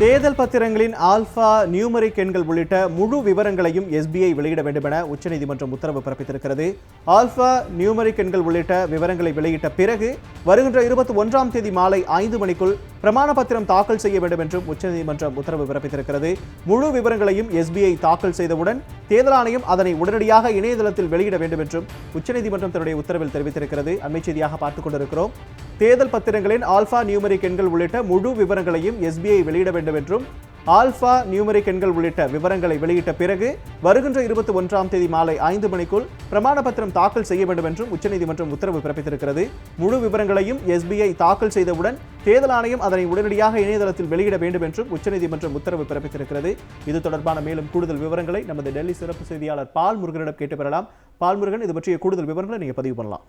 தேர்தல் பத்திரங்களின் alpha numeric எண்கள் உள்ளிட்ட முழு விவரங்களையும் எஸ்பிஐ வெளியிட வேண்டுமென உச்சநீதிமன்றம் உத்தரவு பிறப்பித்திருக்கிறது. ஆல்பா நியூமரிக் எண்கள் உள்ளிட்ட விவரங்களை வெளியிட்ட பிறகு வருகின்ற இருபத்தி ஒன்றாம் தேதி மாலை ஐந்து மணிக்குள் பிரமாண பத்திரம் தாக்கல் செய்ய வேண்டும் என்றும் உச்சநீதிமன்றம் உத்தரவு பிறப்பித்திருக்கிறது. முழு விவரங்களையும் எஸ்பிஐ தாக்கல் செய்தவுடன் தேர்தல் ஆணையம் அதனை உடனடியாக இணையதளத்தில் வெளியிட வேண்டும் என்றும் உச்சநீதிமன்றம் தன்னுடைய உத்தரவில் தெரிவித்திருக்கிறது. அண்மை செய்தியாக பார்த்துக் கொண்டிருக்கிறோம். தேர்தல் பத்திரங்களின் ஆல்பா நியூமரிக் எண்கள் உள்ளிட்ட முழு விவரங்களையும் எஸ்பிஐ வெளியிட வேண்டும் என்றும் ஆல்பா நியூமரிக் எண்கள் உள்ளிட்ட விவரங்களை வெளியிட்ட பிறகு வருகின்ற இருபத்தி ஒன்றாம் தேதி மாலை ஐந்து மணிக்குள் பிரமாண பத்திரம் தாக்கல் செய்ய வேண்டும் என்றும் உச்சநீதிமன்றம் உத்தரவு பிறப்பித்திருக்கிறது. முழு விவரங்களையும் எஸ்பிஐ தாக்கல் செய்தவுடன் தேர்தல் ஆணையம் அதனை உடனடியாக இணையதளத்தில் வெளியிட வேண்டும் என்றும் உச்சநீதிமன்றம் உத்தரவு பிறப்பித்திருக்கிறது. இது தொடர்பான மேலும் கூடுதல் விவரங்களை நமது டெல்லி சிறப்பு செய்தியாளர் பால் முருகனிடம் கேட்டு பெறலாம். பால் முருகன் இது பற்றிய கூடுதல் விவரங்களை நீங்க பதிவு பண்ணலாம்.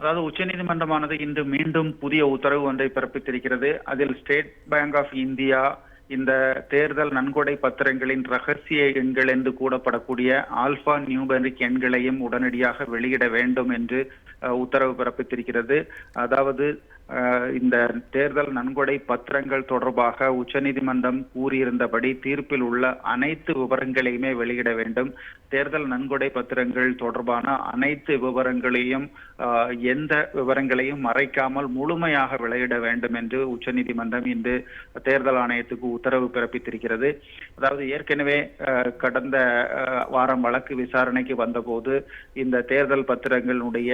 அதாவது உச்சநீதிமன்றமானது இன்று மீண்டும் புதிய உத்தரவு ஒன்றை பிறப்பித்திருக்கிறது. அதில் ஸ்டேட் பேங்க் ஆஃப் இந்தியா இந்த தேர்தல் நன்கொடை பத்திரங்களின் ரகசிய எண்கள் என்று கூடப்படக்கூடிய ஆல்பா நியூபரிக் எண்களையும் உடனடியாக வெளியிட வேண்டும் என்று அஹ், உத்தரவு பிறப்பித்திருக்கிறது. அதாவது இந்த தேர்தல் நன்கொடை பத்திரங்கள் தொடர்பாக உச்சநீதிமன்றம் கூறியிருந்தபடி தீர்ப்பில் உள்ள அனைத்து விவரங்களையுமே வெளியிட வேண்டும். தேர்தல் நன்கொடை பத்திரங்கள் தொடர்பான அனைத்து விவரங்களையும் எந்த விவரங்களையும் மறைக்காமல் முழுமையாக வெளியிட வேண்டும் என்று உச்சநீதிமன்றம் இன்று தேர்தல் ஆணையத்துக்கு உத்தரவு பிறப்பித்திருக்கிறது. அதாவது ஏற்கனவே கடந்த வாரம் வழக்கு விசாரணைக்கு வந்தபோது இந்த தேர்தல் பத்திரங்களுடைய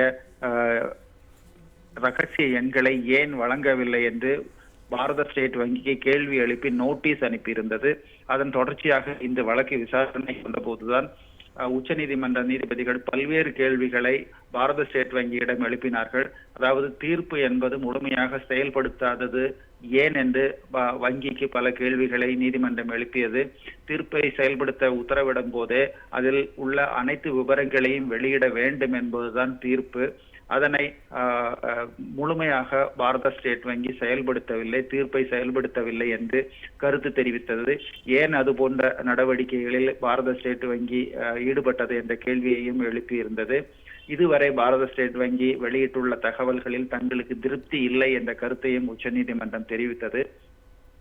ரகசிய எண்களை ஏன் வழங்கவில்லை என்று பாரத ஸ்டேட் வங்கிக்கு கேள்வி எழுப்பி நோட்டீஸ் அனுப்பியிருந்தது. அதன் தொடர்ச்சியாக இந்த வழக்கு விசாரணை வந்தபோதுதான் உச்சநீதிமன்ற நீதிபதிகள் பல்வேறு கேள்விகளை பாரத ஸ்டேட் வங்கியிடம் எழுப்பினார்கள். அதாவது தீர்ப்பு என்பது முழுமையாக செயல்படுத்தாதது ஏன் என்று வ- வங்கிக்கு பல கேள்விகளை நீதிமன்றம் எழுப்பியது. தீர்ப்பை செயல்படுத்த உத்தரவிடும் போதே அதில் உள்ள அனைத்து விவரங்களையும் வெளியிட வேண்டும் என்பதுதான் தீர்ப்பு. அதனை ஆஹ், முழுமையாக பாரத ஸ்டேட் வங்கி செயல்படுத்தவில்லை தீர்ப்பை செயல்படுத்தவில்லை என்று கருத்து தெரிவித்தது. ஏன் அது போன்ற நடவடிக்கைகளில் பாரத ஸ்டேட் வங்கி ஈடுபட்டது என்ற கேள்வியையும் எழுப்பியிருந்தது. இதுவரை பாரத ஸ்டேட் வங்கி வெளியிட்டுள்ள தகவல்களில் தங்களுக்கு திருப்தி இல்லை என்ற கருத்தையும் உச்சநீதிமன்றம் தெரிவித்தது.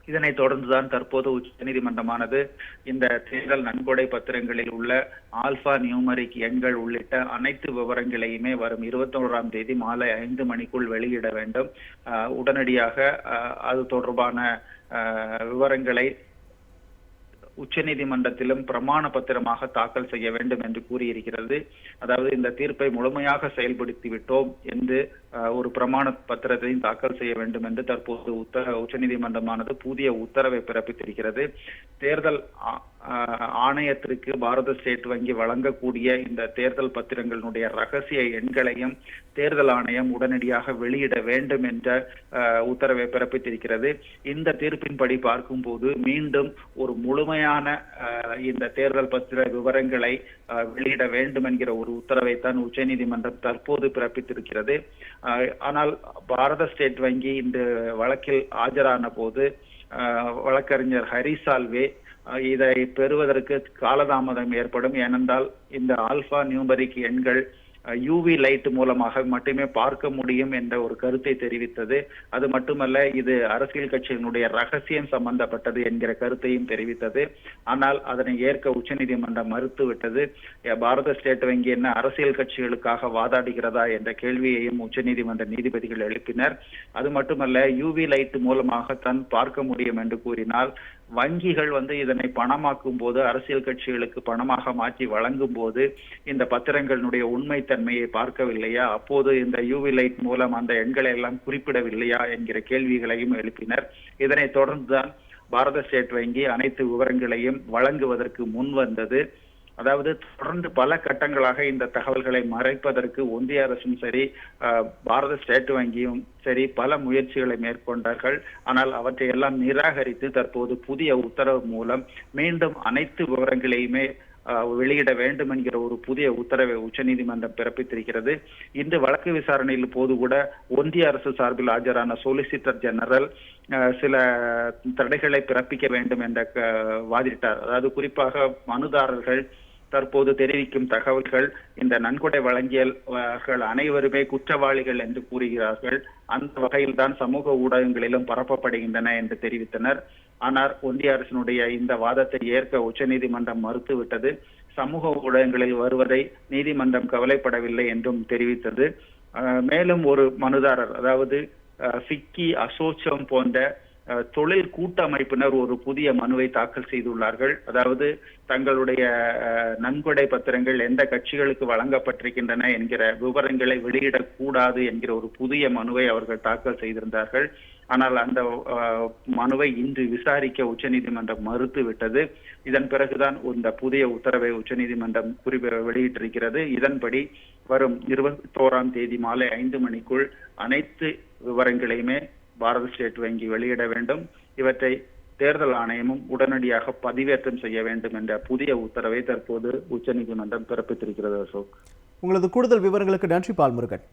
இதனைத் தொடர்ந்துதான் தற்போது உச்சநீதிமன்றமானது இந்த தேர்தல் நன்கொடை பத்திரங்களில் உள்ள ஆல்பா நியூமரிக் எண்கள் உள்ளிட்ட அனைத்து விவரங்களையுமே வரும் இருபத்தோராம் தேதி மாலை ஐந்து மணிக்குள் வெளியிட வேண்டும். ஆஹ் உடனடியாக அது தொடர்பான ஆஹ் விவரங்களை உச்சநீதிமன்றத்திலும் பிரமாண பத்திரமாக தாக்கல் செய்ய வேண்டும் என்று கூறியிருக்கிறது. அதாவது இந்த தீர்ப்பை முழுமையாக செயல்படுத்தி விட்டோம் என்று ஒரு பிரமாண பத்திரத்தையும் தாக்கல் செய்ய வேண்டும் என்று தற்போது உத்தர உச்சநீதிமன்றமானது புதிய உத்தரவை பிறப்பித்திருக்கிறது. தேர்தல் ஆணையத்திற்கு பாரத ஸ்டேட் வங்கி வழங்கக்கூடிய இந்த தேர்தல் பத்திரங்களுடைய ரகசிய எண்களையும் தேர்தல் ஆணையம் உடனடியாக வெளியிட வேண்டும் என்ற உத்தரவை பிறப்பித்திருக்கிறது. இந்த தீர்ப்பின்படி பார்க்கும்போது மீண்டும் ஒரு முழுமையான இந்த தேர்தல் பத்திர விவரங்களை வெளியிட வேண்டும் என்கிற ஒரு உத்தரவைத்தான் உச்சநீதிமன்றம் தற்போது பிறப்பித்திருக்கிறது. ஆனால் பாரத ஸ்டேட் வங்கி இந்த வழக்கில் ஆஜரான போது வழக்கறிஞர் ஹரிசால்வே சால்வே இதை பெறுவதற்கு காலதாமதம் ஏற்படும். ஏனென்றால் இந்த ஆல்பா நியூமரிக் எண்கள் யூவி லைட் மூலமாக மட்டுமே பார்க்க முடியும் என்ற ஒரு கருத்தை தெரிவித்தது. அது மட்டுமல்ல இது அரசியல் கட்சியினுடைய ரகசியம் சம்பந்தப்பட்டது என்கிற கருத்தையும் தெரிவித்தது. ஆனால் அதனை ஏற்க உச்சநீதிமன்றம் மறுத்துவிட்டது. பாரத ஸ்டேட் வங்கி என்ன அரசியல் கட்சிகளுக்காக வாதாடுகிறதா என்ற கேள்வியையும் உச்சநீதிமன்ற நீதிபதிகள் எழுப்பினர். அது மட்டுமல்ல யூவி லைட் மூலமாக தான் பார்க்க முடியும் என்று கூறினால் வங்கிகள் வந்து இதனை பணமாக்கும் போது அரசியல் கட்சிகளுக்கு பணமாக மாற்றி வழங்கும் போது இந்த பத்திரங்களுடைய உண்மை தன்மையை பார்க்கவில்லையா? அப்போது இந்த யூவி லைட் மூலம் அந்த எண்களை எல்லாம் குறிப்பிடவில்லையா என்கிற கேள்விகளையும் எழுப்பினர். இதனைத் தொடர்ந்துதான் பாரத ஸ்டேட் வங்கி அனைத்து விவரங்களையும் வழங்குவதற்கு முன் வந்தது. அதாவது தொடர்ந்து பல கட்டங்களாக இந்த தகவல்களை மறைப்பதற்கு ஒன்றிய அரசும் சரி பாரத ஸ்டேட் வங்கியும் சரி பல முயற்சிகளை மேற்கொண்டார்கள். ஆனால் அவற்றை எல்லாம் நிராகரித்து தற்போது புதிய உத்தரவு மூலம் மீண்டும் அனைத்து விவரங்களையுமே வெளியிட வேண்டும் என்கிற ஒரு புதிய உத்தரவை உச்சநீதிமன்றம் பிறப்பித்திருக்கிறது. இந்த வழக்கு விசாரணையில் போது கூட ஒன்றிய அரசு சார்பில் ஆஜரான சொலிசிட்டர் ஜெனரல் சில தடைகளை பிறப்பிக்க வேண்டும் என்ற க- வாதிட்டார். அதாவது குறிப்பாக மனுதாரர்கள் தற்போது தெரிவிக்கும் தகவல்கள் இந்த நன்கொடை வழங்கியவர்கள் அனைவருமே குற்றவாளிகள் என்று கூறுகிறார்கள். அந்த வகையில் தான் சமூக ஊடகங்களிலும் பரப்பப்படுகின்றன என்று தெரிவித்தனர். ஆனால் ஒன்றிய அரசினுடைய இந்த வாதத்தை ஏற்க உச்சநீதிமன்றம் மறுத்துவிட்டது. சமூக ஊடகங்களில் வருவதை நீதிமன்றம் கவலைப்படவில்லை என்றும் தெரிவித்தது. மேலும் ஒரு மனுதாரர் அதாவது சிக்கி அசோச்சம் போன்ற தொழில் கூட்டமைப்பினர் ஒரு புதிய மனுவை தாக்கல் செய்துள்ளார்கள். அதாவது தங்களுடைய நன்கொடை பத்திரங்கள் எந்த கட்சிகளுக்கு வழங்கப்பட்டிருக்கின்றன என்கிற விவரங்களை வெளியிடக்கூடாது என்கிற ஒரு புதிய மனுவை அவர்கள் தாக்கல் செய்திருந்தார்கள். ஆனால் அந்த மனுவை இன்று விசாரிக்க உச்சநீதிமன்றம் மறுத்துவிட்டது. இதன் பிறகுதான் இந்த புதிய உத்தரவை உச்சநீதிமன்றம் குறிப்ப வெளியிட்டிருக்கிறது. இதன்படி வரும் இருபத்தோராம் தேதி மாலை ஐந்து மணிக்குள் அனைத்து விவரங்களையுமே பாரத ஸ்டேட் வங்கி வெளியிட வேண்டும். இவற்றை தேர்தல் ஆணையமும் உடனடியாக பதிவேற்றம் செய்ய வேண்டும் என்ற புதிய உத்தரவை தற்போது உச்சநீதிமன்றம் பிறப்பித்திருக்கிறது அசோக். உங்களது கூடுதல் விவரங்களுக்கு நன்றி பால்முருகன்.